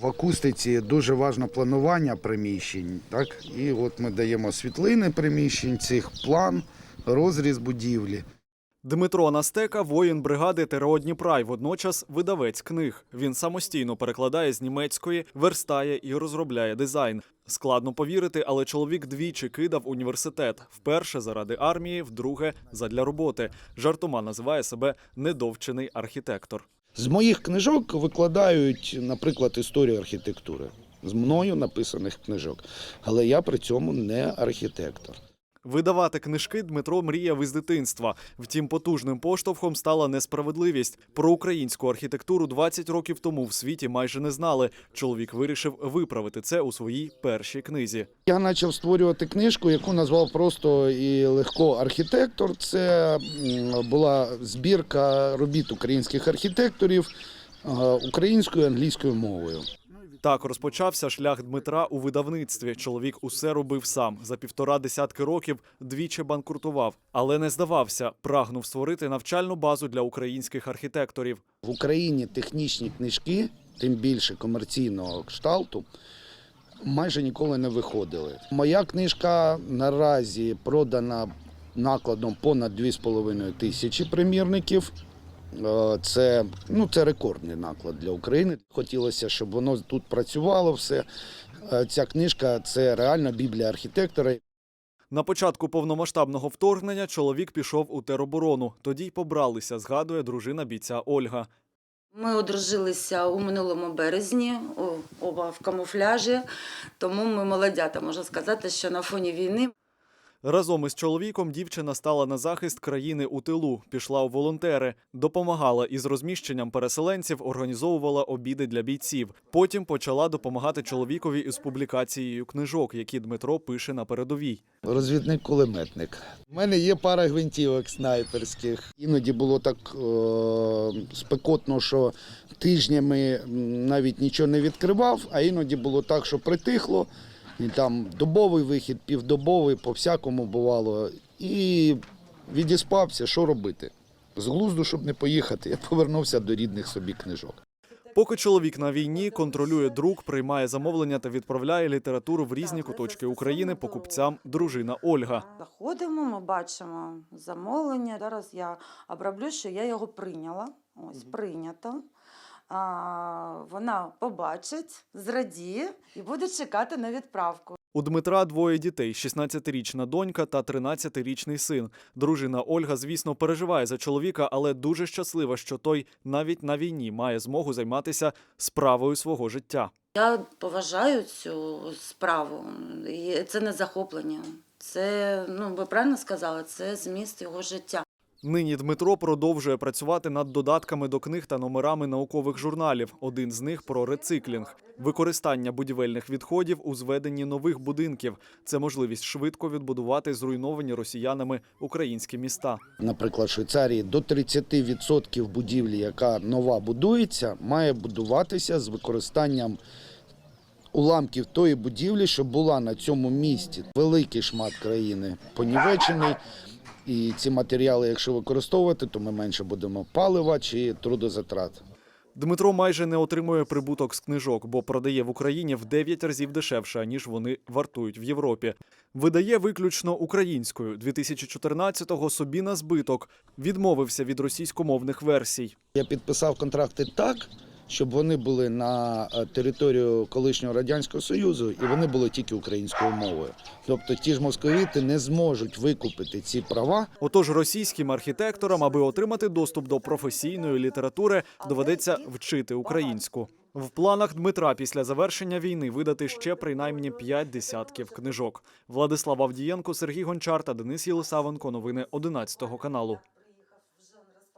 В акустиці дуже важливо планування приміщень. Так? І от ми даємо світлини приміщень, цих план, розріз будівлі. Дмитро Настека, воїн бригади ТРО Дніпра й водночас видавець книг. Він самостійно перекладає з німецької, верстає і розробляє дизайн. Складно повірити, але чоловік двічі кидав університет. Вперше заради армії, вдруге задля роботи. Жартома називає себе недовчений архітектор. З моїх книжок викладають, наприклад, історію архітектури. З мною написаних книжок. Але я при цьому не архітектор. Видавати книжки Дмитро мріяв із дитинства. Втім, потужним поштовхом стала несправедливість. Про українську архітектуру 20 років тому в світі майже не знали. Чоловік вирішив виправити це у своїй першій книзі. Я почав створювати книжку, яку назвав просто і легко архітектор. Це була збірка робіт українських архітекторів е, українською і англійською мовою. Так розпочався шлях Дмитра у видавництві. Чоловік усе робив сам. За півтора десятки років двічі банкрутував, але не здавався. Прагнув створити навчальну базу для українських архітекторів. В Україні технічні книжки, тим більше комерційного кшталту, майже ніколи не виходили. Моя книжка наразі продана накладом понад 2,5 тисячі примірників. Е, Це, ну, це рекордний наклад для України. Хотілося, щоб воно тут працювало все. Е, Ця книжка це реальна біблія архітектора. На початку повномасштабного вторгнення чоловік пішов у тероборону. Тоді й побралися, згадує дружина бійця Ольга. Ми одружилися у минулому березні, оба в камуфляжі, тому ми молодята, можна сказати, що на фоні війни Разом із чоловіком дівчина стала на захист країни у тилу, пішла у волонтери, допомагала із розміщенням переселенців, організовувала обіди для бійців. Потім почала допомагати чоловікові із публікацією книжок, які Дмитро пише на передовій. Розвідник-кулеметник. У мене є пара гвинтівок снайперських. Іноді було так е- спекотно, що тижнями навіть нічого не відкривав, а іноді було так, що притихло. І там добовий вихід, півдобовий, по всякому бувало. І відіспався, що робити. З глузду, щоб не поїхати, я повернувся до рідних собі книжок. Поки чоловік на війні контролює друк, приймає замовлення та відправляє літературу в різні куточки України покупцям дружина Ольга. заходимо, ми бачимо замовлення. Зараз я оброблю, що я його прийняла. Ось прийнято. А, вона побачить, зрадіє і буде чекати на відправку. У Дмитра двоє дітей: 16-річна донька та 13-річний син. Дружина Ольга, звісно, переживає за чоловіка, але дуже щаслива, що той навіть на війні має змогу займатися справою свого життя. Я поважаю цю справу. І це не захоплення. Це, ну ви правильно сказали, це зміст його життя. Нині Дмитро продовжує працювати над додатками до книг та номерами наукових журналів. Один з них про рециклінг, використання будівельних відходів у зведенні нових будинків. Це можливість швидко відбудувати зруйновані росіянами українські міста. Наприклад, в Швейцарії до 30% будівлі, яка нова будується, має будуватися з використанням уламків тої будівлі, що була на цьому місці. Великий шмат країни понівечений. І ці матеріали, якщо використовувати, то ми менше будемо палива чи трудозатрат. Дмитро майже не отримує прибуток з книжок, бо продає в Україні в 9 разів дешевше, ніж вони вартують в Європі. Видає виключно українською. 2014-го собі на збиток відмовився від російськомовних версій. Я підписав контракти так, щоб вони були на е, територію колишнього радянського союзу, і вони були тільки українською мовою. Тобто ті ж московіти не зможуть викупити ці права. Отож, російським архітекторам, аби отримати доступ до професійної літератури, доведеться вчити українську. В планах Дмитра після завершення війни видати ще принаймні п'ять десятків книжок. Владислав Авдієнко, Сергій Гончар та Денис Єлисавенко. Новини 11 каналу.